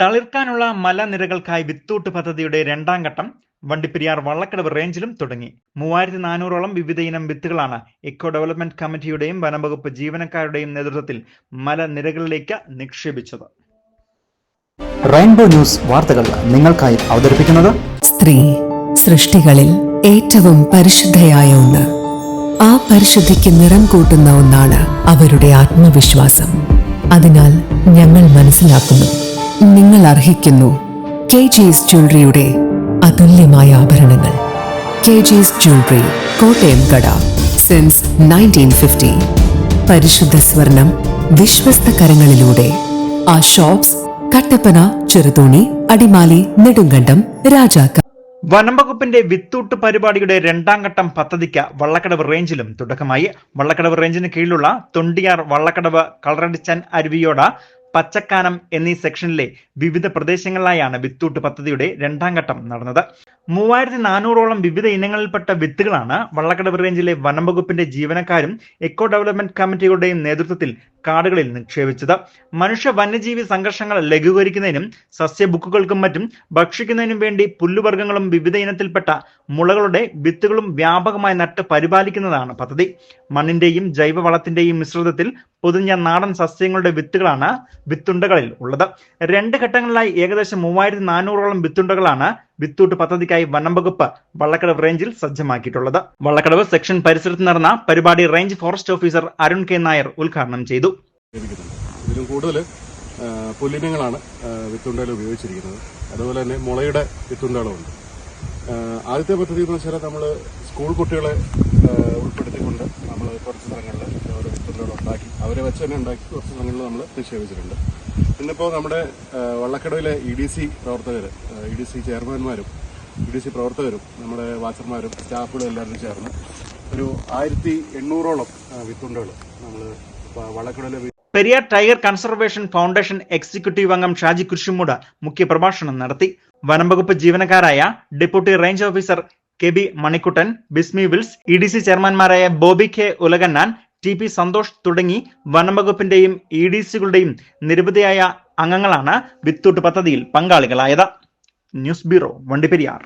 തളിർക്കാനുള്ള മലനിരകൾക്കായി വിത്തൂട്ട് പദ്ധതിയുടെ രണ്ടാം ഘട്ടം വണ്ടിപ്പെരിയാർ വള്ളക്കടവ് റേഞ്ചിലും തുടങ്ങി. മൂവായിരത്തി നാനൂറോളം വിവിധ ഇനം വിത്തുകളാണ് എക്കോ ഡെവലപ്മെന്റ് കമ്മിറ്റിയുടെയും വനംവകുപ്പ് ജീവനക്കാരുടെയും നേതൃത്വത്തിൽ മലനിരകളിലേക്ക് നിക്ഷേപിച്ചത്. റെയിൻബോ ന്യൂസ് വാർത്തകൾ നിങ്ങൾക്കായി അവതരിപ്പിക്കുന്നത് സ്ത്രീ സൃഷ്ടികളിൽ ഏറ്റവും പരിശുദ്ധയായ ഒന്ന്. ആ പരിശുദ്ധിക്ക് നിറം കൂട്ടുന്ന ഒന്നാണ് അവരുടെ ആത്മവിശ്വാസം. അതിനാൽ ഞങ്ങൾ മനസ്സിലാക്കുന്നു. നിങ്ങൾ അർഹിക്കുന്നു കെ ജിസ് ജ്വല്ലറിയുടെ അതുല്യമായ ആഭരണങ്ങൾ. കെ ജിസ് ജ്വല്ലറി കോട്ടയം കട സിൻസ് നയന്റീൻ ഫിഫ്റ്റി പരിശുദ്ധ സ്വർണം വിശ്വസ്ത കരങ്ങളിലൂടെ. ആ ഷോപ്സ് കട്ടപ്പന ചെറുതോണി അടിമാലി നെടുങ്കണ്ടം രാജാക്ക. വനംവകുപ്പിന്റെ വിത്തൂട്ട് പരിപാടിയുടെ രണ്ടാം ഘട്ടം പദ്ധതിക്ക് വള്ളക്കടവ് റേഞ്ചിലും തുടക്കമായി. വള്ളക്കടവ് റേഞ്ചിന് കീഴിലുള്ള തൊണ്ടിയാർ വള്ളക്കടവ് കളറടിച്ചാൻ അരുവിയോട പച്ചക്കാനം എന്നീ സെക്ഷനിലെ വിവിധ പ്രദേശങ്ങളിലായാണ് വിത്തൂട്ട് പദ്ധതിയുടെ രണ്ടാം ഘട്ടം നടന്നത്. മൂവായിരത്തി നാനൂറോളം വിവിധ ഇനങ്ങളിൽപ്പെട്ട വിത്തുകളാണ് വള്ളക്കടവ് റേഞ്ചിലെ വനംവകുപ്പിന്റെ ജീവനക്കാരും എക്കോ ഡെവലപ്മെന്റ് കമ്മിറ്റികളുടെയും നേതൃത്വത്തിൽ കാടുകളിൽ നിക്ഷേപിച്ചത്. മനുഷ്യ വന്യജീവി സംഘർഷങ്ങൾ ലഘൂകരിക്കുന്നതിനും സസ്യബുക്കുകൾക്കും മറ്റും ഭക്ഷിക്കുന്നതിനും വേണ്ടി പുല്ലുവർഗങ്ങളും വിവിധ ഇനത്തിൽപ്പെട്ട മുളകളുടെ വിത്തുകളും വ്യാപകമായി നട്ട് പരിപാലിക്കുന്നതാണ് പദ്ധതി. മണ്ണിന്റെയും ജൈവവളത്തിന്റെയും മിശ്രിതത്തിൽ പൊതിഞ്ഞ നാടൻ സസ്യങ്ങളുടെ വിത്തുകളാണ് വിത്തുണ്ടകളിൽ ഉള്ളത്. രണ്ട് ഘട്ടങ്ങളിലായി ഏകദേശം മൂവായിരത്തി നാനൂറോളം വിത്തുണ്ടകളാണ് വിത്തൂട്ട് പദ്ധതിക്കായി വനം വകുപ്പ് വള്ളക്കടവ് റേഞ്ചിൽ സജ്ജമാക്കിയിട്ടുള്ളത്. വള്ളക്കടവ് സെക്ഷൻ പരിസരത്ത് നടന്ന പരിപാടി range forest officer Arun K Nair ഉദ്ഘാടനം ചെയ്തു. ഇതിലും കൂടുതൽ പുല്ലിനങ്ങളാണ് വിത്തുണ്ടകൾ ഉപയോഗിച്ചിരിക്കുന്നത്. അതുപോലെ തന്നെ മുളയുടെ വിത്തുണ്ടകളുണ്ട് ആദ്യത്തെ പദ്ധതി എന്ന് വെച്ചാൽ നമ്മൾ സ്കൂൾ കുട്ടികളെ ഉൾപ്പെടുത്തിക്കൊണ്ട് നമ്മൾ കുറച്ച് സ്ഥലങ്ങളിൽ ഓരോ വിത്തുണ്ടകൾ ഉണ്ടാക്കി അവരെ വെച്ച് തന്നെ ഉണ്ടാക്കി കുറച്ച് സ്ഥലങ്ങളിൽ നമ്മൾ നിക്ഷേപിച്ചിട്ടുണ്ട്. ഇന്നിപ്പോൾ നമ്മുടെ വള്ളക്കടവിലെ ഇ ഡി സി പ്രവർത്തകർ ഇ ഡി സി ചെയർമാൻമാരും ഇ ഡി സി പ്രവർത്തകരും നമ്മുടെ വാച്ചർമാരും സ്റ്റാഫുകളും എല്ലാവരും ചേർന്ന് ഒരു ആയിരത്തി എണ്ണൂറോളം വിത്തുണ്ടകൾ നമ്മൾ വള്ളക്കടവിലെ Periyar tiger conservation foundation executive അംഗം ഷാജി കുരിശുമൂട് മുഖ്യപ്രഭാഷണം നടത്തി. വനംവകുപ്പ് ജീവനക്കാരായ deputy range officer K B Manikuttan Bismi Wills E D C ചെയർമാൻമാരായ Bobby K Ulakannan T P Santhosh തുടങ്ങി വനംവകുപ്പിന്റെയും ഇ ഡി സികളുടെയും നിരവധിയായ അംഗങ്ങളാണ് വിത്തൂട്ട് പദ്ധതിയിൽ പങ്കാളികളായത്. News bureau Vandiperiyar.